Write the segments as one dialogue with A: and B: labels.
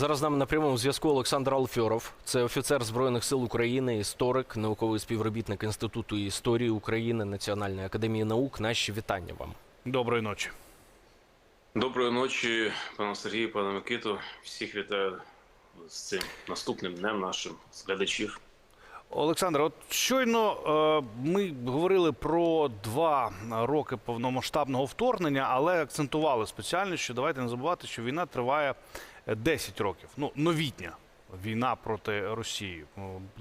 A: Зараз з нами на прямому зв'язку Олександр Алфьоров. Це офіцер Збройних сил України, історик, науковий співробітник Інституту історії України Національної академії наук. Наші вітання вам.
B: Доброї ночі.
C: Доброї ночі, пане Сергію, пане Микиту. Всіх вітаю з цим наступним днем нашим глядачів.
B: Олександр, от щойно е, ми говорили про два роки повномасштабного вторгнення, але акцентували спеціально, що давайте не забувати, що війна триває 10 років. Ну, новітня війна проти Росії.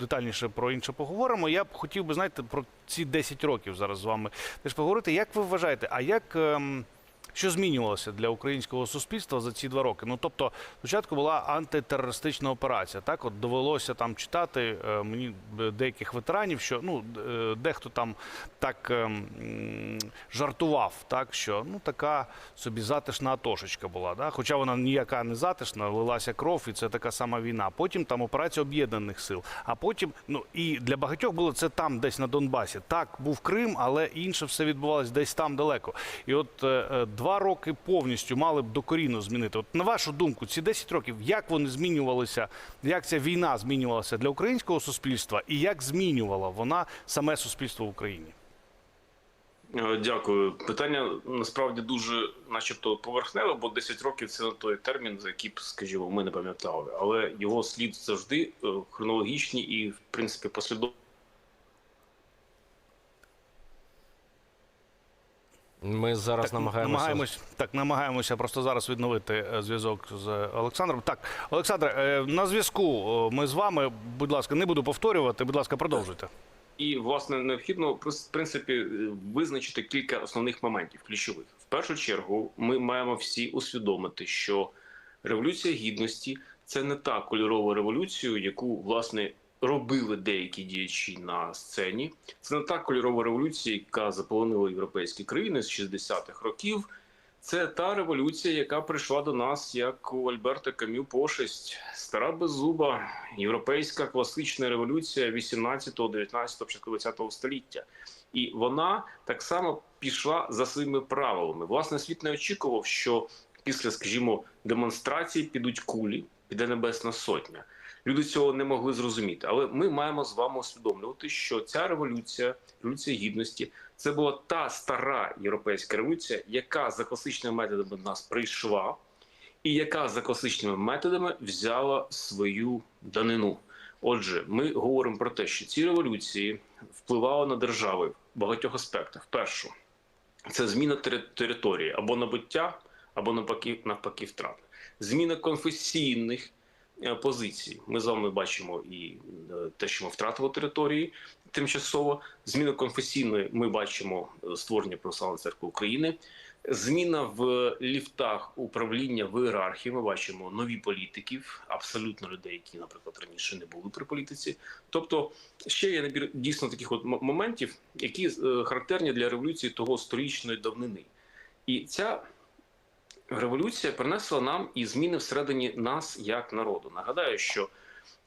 B: Детальніше про інше поговоримо. Я б хотів би знаєте про ці 10 років зараз з вами теж поговорити. Як ви вважаєте, а як. ем, що змінювалося для українського суспільства за ці два роки? Ну тобто, спочатку була антитерористична операція. Так, от довелося там читати е, мені деяких ветеранів, що ну е, дехто там так е, м, жартував, так що ну така собі затишна атошечка була. Да? Хоча вона ніяка не затишна, лилася кров, і це така сама війна. Потім там операція об'єднаних сил. А потім, ну і для багатьох було це там, десь на Донбасі. Так, був Крим, але інше все відбувалось десь там далеко. І от е, два роки повністю мали б докорінно змінити. От на вашу думку, ці 10 років, як вони змінювалися, як ця війна змінювалася для українського суспільства, і як змінювала вона саме суспільство в Україні?
C: Е, Дякую. Питання насправді дуже, начебто, поверхневе, бо 10 років це той термін, за який скажімо, ми не пам'ятали. Але його слід завжди е, хронологічні і, в принципі, послідовно.
A: Ми зараз намагаємося.
B: намагаємось так, намагаємося просто зараз відновити е, зв'язок з Олександром. Так, Олександре, е, на зв'язку ми з вами. Будь ласка, не буду повторювати. Будь ласка, продовжуйте.
C: І власне необхідно в принципі е, визначити кілька основних моментів ключових. В першу чергу, ми маємо всі усвідомити, що революція гідності це не та кольорова революція, яку власне робили деякі діячі на сцені. Це не та кольорова революція, яка заполонила європейські країни з 60-х років. Це та революція, яка прийшла до нас як у Альберта Кам'ю пошесть, стара беззуба, європейська класична революція 18-го, 19, початку 20 століття. І вона так само пішла за своїми правилами. Власне, світ не очікував, що після, скажімо, демонстрації підуть кулі, піде Небесна Сотня. Люди цього не могли зрозуміти. Але ми маємо з вами усвідомлювати, що ця революція, революція гідності, це була та стара європейська революція, яка за класичними методами нас прийшла, і яка за класичними методами взяла свою данину. Отже, ми говоримо про те, що ці революції впливали на держави в багатьох аспектах. Першу це зміна тери- території або набуття, або навпаки, навпаки, втрата. Зміна конфесійних е, позицій. Ми з вами бачимо і е, те, що ми втратили території тимчасово. Зміна конфесійної ми бачимо е, створення Православної церкви України. Зміна в ліфтах управління в ієрархії. Ми бачимо нові політиків, абсолютно людей, які, наприклад, раніше не були при політиці. Тобто, ще є набір дійсно таких от моментів, які характерні для революції того сторічної давнини. І ця революція принесла нам і зміни всередині нас як народу. Нагадаю, що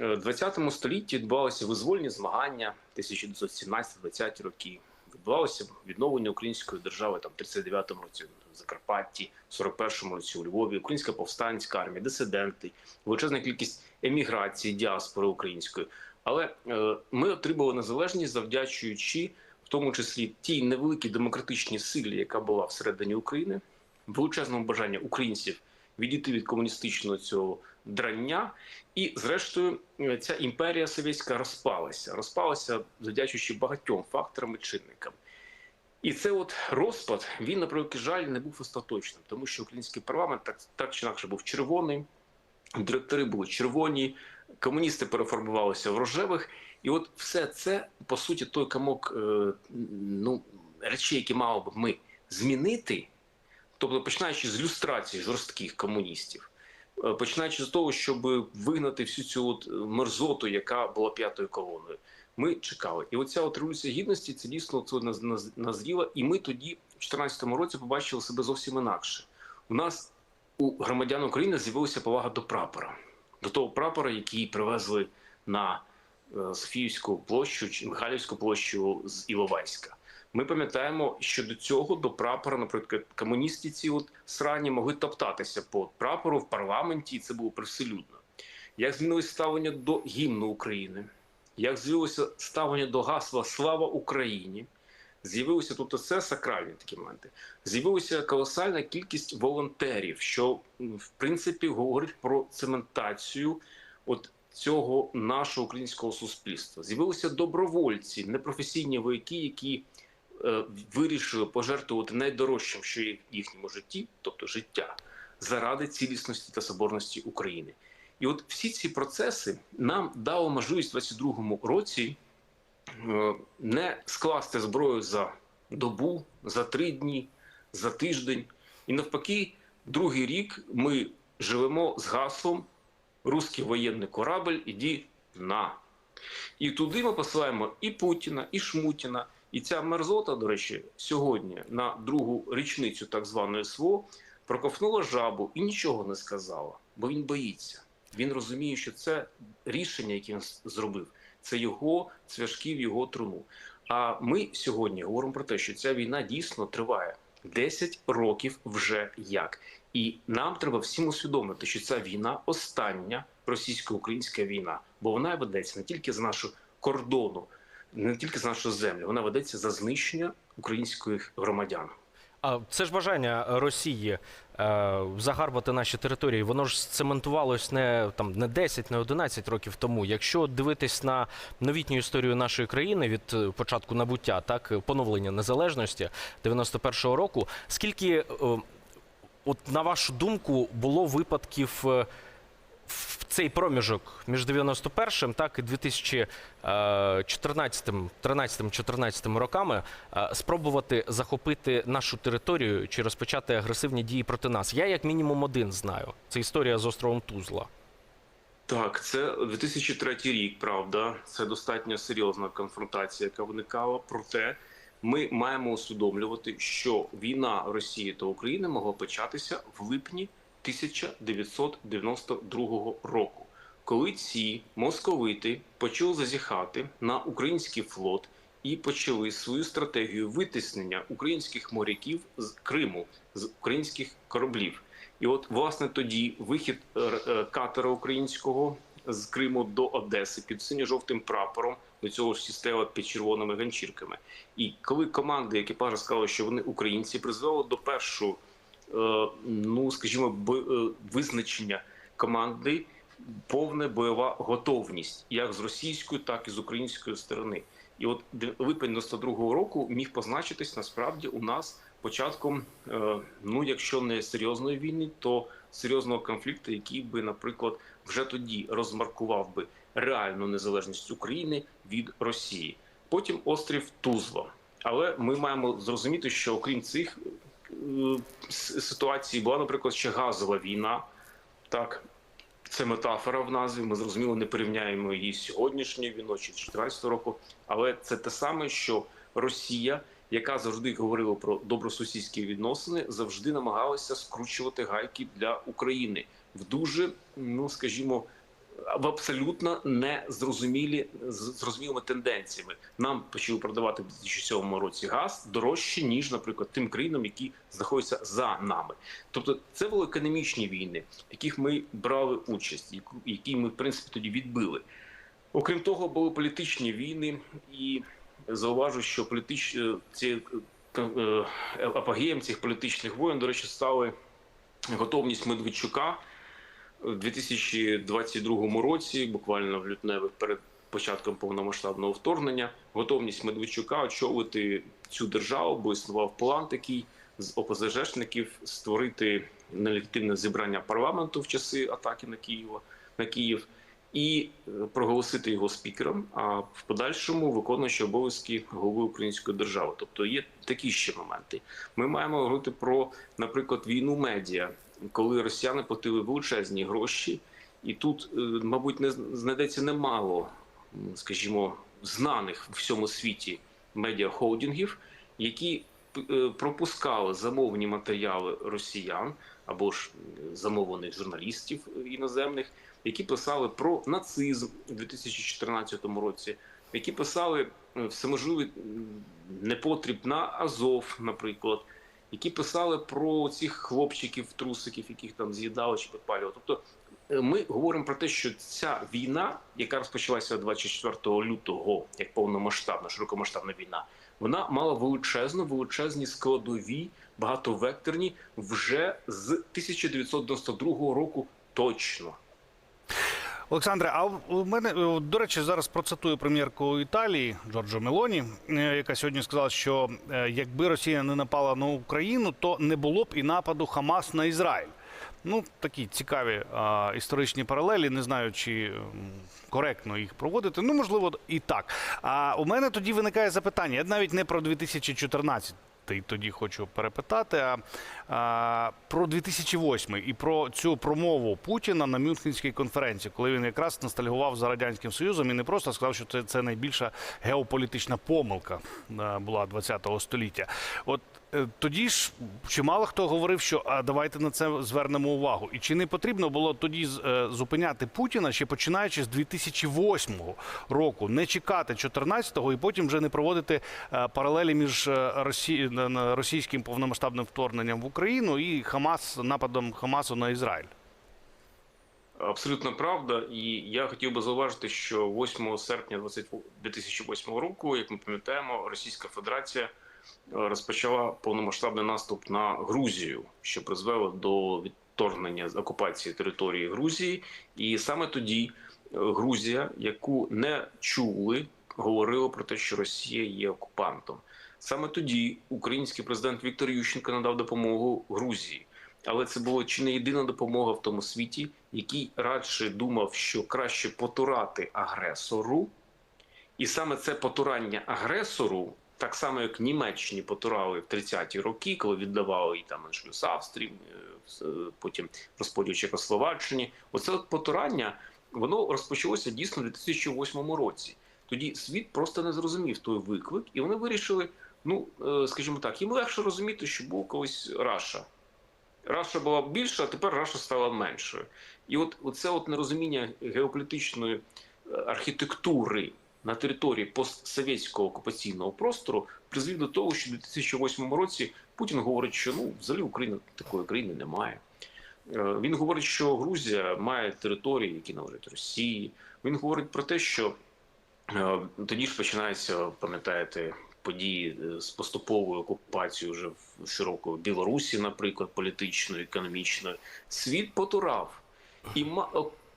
C: е, в 20 столітті відбувалися визвольні змагання 1917-20 роки. Відбувалося відновлення української держави там в 39-му році в Закарпатті, в 41-му році у Львові, українська повстанська армія, дисиденти, величезна кількість еміграції, діаспори української. Але е, ми отримали незалежність, завдячуючи в тому числі тій невеликій демократичній силі, яка була всередині України, величезному бажанні українців відійти від комуністичного цього драння, і зрештою ця імперія совєтська розпалася, розпалася завдячуючи багатьом факторам і чинникам. І це от розпад він на превеликий жаль не був остаточним, тому що український парламент так, так чи інакше був червоний, директори були червоні, комуністи переформувалися в рожевих, і от все це по суті той комок е, ну, речей, які мали б ми змінити, тобто починаючи з люстрації жорстких комуністів, е, починаючи з того, щоб вигнати всю цю от мерзоту, яка була п'ятою колоною. Ми чекали, і оця от революція гідності це дійсно це наз- наз- назріла. І ми тоді, в 2014 році, побачили себе зовсім інакше. У нас у громадян України з'явилася повага до прапора, до того прапора, який привезли на е, Софіївську площу чи Михайлівську площу з Іловайська. Ми пам'ятаємо, що до цього до прапора, наприклад, комуністи ці от срані могли топтатися по прапору в парламенті, і це було привселюдно. Як змінилося ставлення до гімну України, як з'явилося ставлення до гасла Слава Україні, з'явилося тут це сакральні такі моменти. З'явилася колосальна кількість волонтерів, що в принципі говорить про цементацію от цього нашого українського суспільства. З'явилися добровольці, непрофесійні вояки, які вирішили пожертвувати найдорожчим, що є в їхньому житті, тобто життя, заради цілісності та соборності України. І от всі ці процеси нам дали можливість у 22-му році е, не скласти зброю за добу, за три дні, за тиждень. І навпаки, другий рік ми живемо з гаслом «Русський воєнний корабль, іди на. І туди ми посилаємо і Путіна, і Шмутіна. І ця мерзота, до речі, сьогодні на другу річницю так званої СВО проковтнула жабу і нічого не сказала, бо він боїться. Він розуміє, що це рішення, яке він зробив, це його цвяшки в його труну. А ми сьогодні говоримо про те, що ця війна дійсно триває 10 років вже як. І нам треба всім усвідомити, що ця війна остання російсько-українська війна, бо вона ведеться не тільки з нашого кордону, не тільки з нашої землі, вона ведеться за знищення українських громадян.
A: А це ж бажання Росії е, загарбати наші території. Воно ж цементувалось не там не 10, не 11 років тому. Якщо дивитись на новітню історію нашої країни від е, початку набуття, так поновлення незалежності 91-го року, скільки, е, от на вашу думку, було випадків? е, цей проміжок між 91-м так і 2014 13-14 роками е, спробувати захопити нашу територію чи розпочати агресивні дії проти нас. Я як мінімум один знаю. Це історія з островом Тузла.
C: Так, це 2003 рік, правда. Це достатньо серйозна конфронтація, яка виникала. Проте ми маємо усвідомлювати, що війна Росії та України могла початися в липні 1992 року, коли ці московити почали зазіхати на український флот і почали свою стратегію витиснення українських моряків з Криму, з українських кораблів. І от власне тоді вихід е, е, катера українського з Криму до Одеси під синьо-жовтим прапором. До цього ж сістела під червоними ганчірками. І коли команди екіпажа сказали, що вони українці, призвело до першого, ну скажімо, е, визначення команди повна бойова готовність як з російської, так і з української сторони. І от липень 92-го року міг позначитись насправді у нас початком, е, ну якщо не серйозної війни, то серйозного конфлікту, який би, наприклад, вже тоді розмаркував би реальну незалежність України від Росії. Потім острів Тузла. Але ми маємо зрозуміти, що окрім цих е, с- ситуацій була, наприклад, ще газова війна. Так, це метафора в назві. Ми зрозуміло не порівняємо її з сьогоднішньою війною чи 14 року. Але це те саме, що Росія, яка завжди говорила про добросусідські відносини, завжди намагалася скручувати гайки для України в дуже, ну скажімо, в абсолютно незрозумілі зрозумілими тенденціями. Нам почали продавати в 2007 році газ дорожче ніж, наприклад, тим країнам, які знаходяться за нами. Тобто, це були економічні війни, в яких ми брали участь, які ми в принципі тоді відбили. Окрім того, були політичні війни, і зауважу, що політич... е, ці е, е, апогеєм цих політичних воєн, до речі, стали готовність Медведчука в 2022 році, буквально в лютневих перед початком повномасштабного вторгнення, готовність Медведчука очолити цю державу, бо існував план такий з ОПЗЖшників створити нелегітимне зібрання парламенту в часи атаки на Києва на Київ. І е, проголосити його спікером, а в подальшому виконуючи обов'язки голови української держави. Тобто є такі ще моменти. Ми маємо говорити про, наприклад, війну медіа, коли росіяни платили величезні гроші, і тут, е, мабуть, не знайдеться немало, скажімо, знаних в всьому світі медіахолдингів, які е, пропускали замовні матеріали росіян або ж замовлених журналістів іноземних, які писали про нацизм у 2014 році, які писали е, всеможливий непотріб на Азов, наприклад, які писали про цих хлопчиків, трусиків, яких там з'їдали чи підпалювали. Тобто е, ми говоримо про те, що ця війна, яка розпочалася 24 лютого, як повномасштабна, широкомасштабна війна, вона мала величезну, величезні складові, багатовекторні вже з 1992 року точно.
B: Олександре, а у мене е, до речі, зараз процитую прем'єрку Італії Джорджо Мелоні, е, яка сьогодні сказала, що е, якби Росія не напала на Україну, то не було б і нападу Хамас на Ізраїль. Ну, такі цікаві а, історичні паралелі. Не знаю, чи коректно їх проводити. Ну, можливо, і так. А у мене тоді виникає запитання. Я навіть не про 2014 тоді хочу перепитати, а про 2008 і про цю промову Путіна на Мюнхенській конференції, коли він якраз ностальгував за радянським союзом і не просто сказав, що це, це найбільша геополітична помилка е, була 20-го століття. От е, тоді ж чимало хто говорив, що а давайте на це звернемо увагу. І чи не потрібно було тоді е, зупиняти Путіна ще починаючи з 2008 року, не чекати 14-го і потім вже не проводити паралелі між Росі... російським повномасштабним вторгненням в Україну і Хамас нападом Хамасу на Ізраїль?
C: Абсолютно правда, і я хотів би зауважити, що 8 серпня 2008 року, як ми пам'ятаємо, Російська Федерація е, розпочала повномасштабний наступ на Грузію, що призвело до відторгнення з окупації території Грузії. І саме тоді е, Грузія, яку не чули, говорила про те, що Росія є окупантом. Саме тоді український президент Віктор Ющенко надав допомогу Грузії. Але це була чи не єдина допомога в тому світі, який радше думав, що краще потурати агресору, і саме це потурання агресору, так само як Німеччині потурали в 30-ті роки, коли віддавали там аншлюс Австрії, е, е, потім розподіл Чехословаччині. Оце от потурання воно розпочалося дійсно в 2008 році. Тоді світ просто не зрозумів той виклик, і вони вирішили. Ну, е, скажімо так, їм легше розуміти, що був колись Раша. Раша була більша, а тепер Раша стала меншою. І от це от нерозуміння геополітичної е, архітектури на території постсовєтського окупаційного простору призвів до того, що в 2008 році Путін говорить, що ну взагалі Україна такої країни немає. Е, Він говорить, що Грузія має території, які належать Росії. Він говорить про те, що тоді ж починається, пам'ятаєте, події е, з поступовою окупацією вже в широкої Білорусі, наприклад, політичною, економічною. Світ потурав і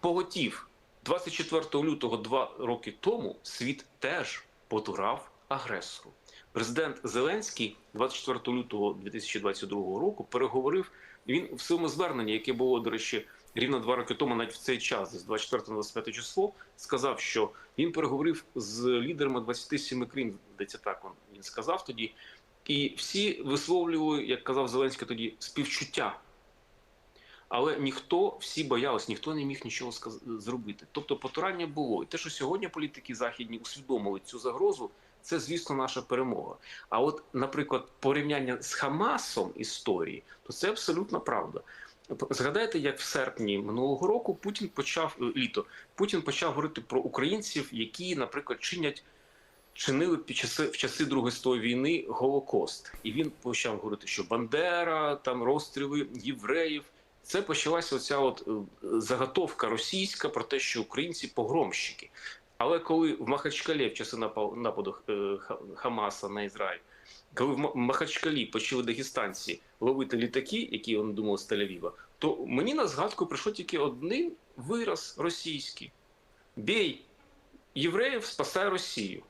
C: поготів 24 лютого, два роки тому, світ теж потурав агресору. Президент Зеленський 24 лютого 2022 року переговорив. Він в своєму зверненні, яке було, до речі, рівно два роки тому, навіть в цей час, з 24 на 25 число, сказав, що він переговорив з лідерами 27 країн, здається, так він- сказав тоді. І всі висловлювали, як казав Зеленський тоді, співчуття. Але ніхто, всі боялись, ніхто не міг нічого зробити. Тобто потурання було. І те, що сьогодні політики західні усвідомили цю загрозу, це, звісно, наша перемога. А от, наприклад, порівняння з Хамасом історії, то це абсолютно правда. Згадайте, як в серпні минулого року Путін почав е, літо. Путін почав говорити про українців, які, наприклад, чинять. Чинили під часи в часи Другої світової війни Голокост, і він почав говорити, що Бандера, там розстріли євреїв. Це почалася оця от е, заготовка російська про те, що українці погромщики. Але коли в Махачкалі в часи нападу е, Хамаса на Ізраїль, коли в Махачкалі почали дагестанці ловити літаки, які вони думали з Тель-Авіва, то мені на згадку прийшов тільки один вираз російський: бій євреїв, спасай Росію.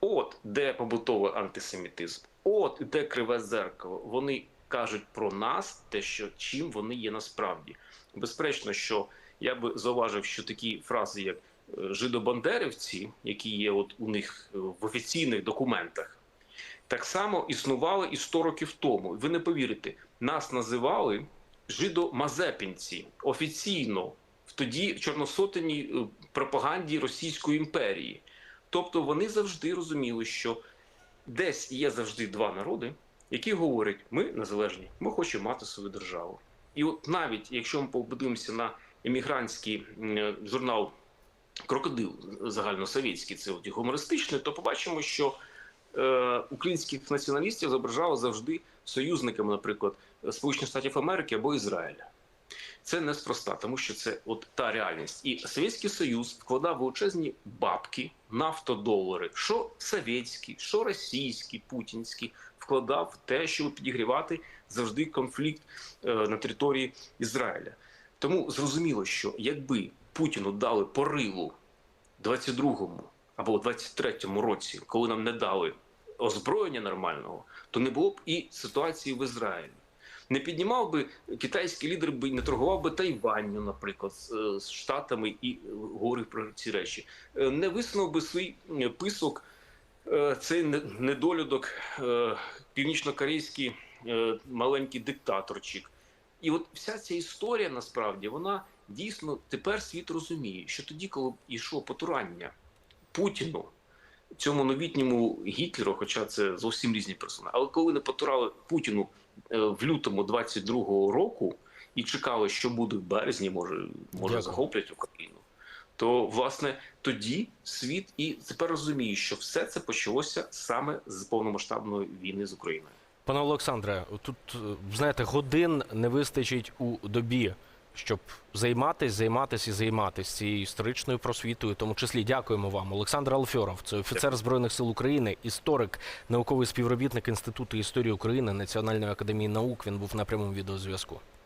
C: От де побутовий антисемітизм, от де криве зеркало. Вони кажуть про нас, те, що чим вони є насправді. Безперечно, що я би зауважив, що такі фрази, як е, жидобандерівці, які є от у них е, в офіційних документах, так само існували і 100 років тому. Ви не повірите, нас називали жидомазепінці офіційно в тоді чорносотеній е, пропаганді Російської імперії. Тобто вони завжди розуміли, що десь є завжди два народи, які говорять: ми незалежні, ми хочемо мати свою державу. І от навіть якщо ми подивимося на емігрантський журнал крокодил загальносовєтський, це от гумористичний, то побачимо, що українських націоналістів зображали завжди союзниками, наприклад, Сполучених Штатів Америки або Ізраїля. Це неспроста, тому що це от та реальність. І Совєтський Союз вкладав величезні бабки, нафтодолари, що совєтські, що російські, путінські, вкладав в те, щоб підігрівати завжди конфлікт е, на території Ізраїля. Тому зрозуміло, що якби Путіну дали порилу 22-му або 23-му році, коли нам не дали озброєння нормального, то не було б і ситуації в Ізраїлі. Не піднімав би китайський лідер би не торгував би Тайванню, наприклад, з, з Штатами і говорив про ці речі. Е, Не висунув би свій е, писок е, цей недолюдок, північнокорейський маленький диктаторчик. І от вся ця історія насправді вона дійсно тепер світ розуміє, що тоді, коли йшло потурання Путіну, цьому новітньому Гітлеру, хоча це зовсім різні персони, але коли не потурали Путіну е, в лютому 22-го року і чекали, що буде в березні, може, може захоплять Україну. То власне тоді світ і тепер розуміє, що все це почалося саме з повномасштабної війни з Україною.
A: Пане Олександре, тут е, знаєте, годин не вистачить у добі, щоб займатися, займатися і займатись цією історичною просвітою. В тому числі дякуємо вам. Олександр Алфьоров, це офіцер збройних сил України, історик, науковий співробітник Інституту історії України Національної академії наук. Він був на прямому відеозв'язку.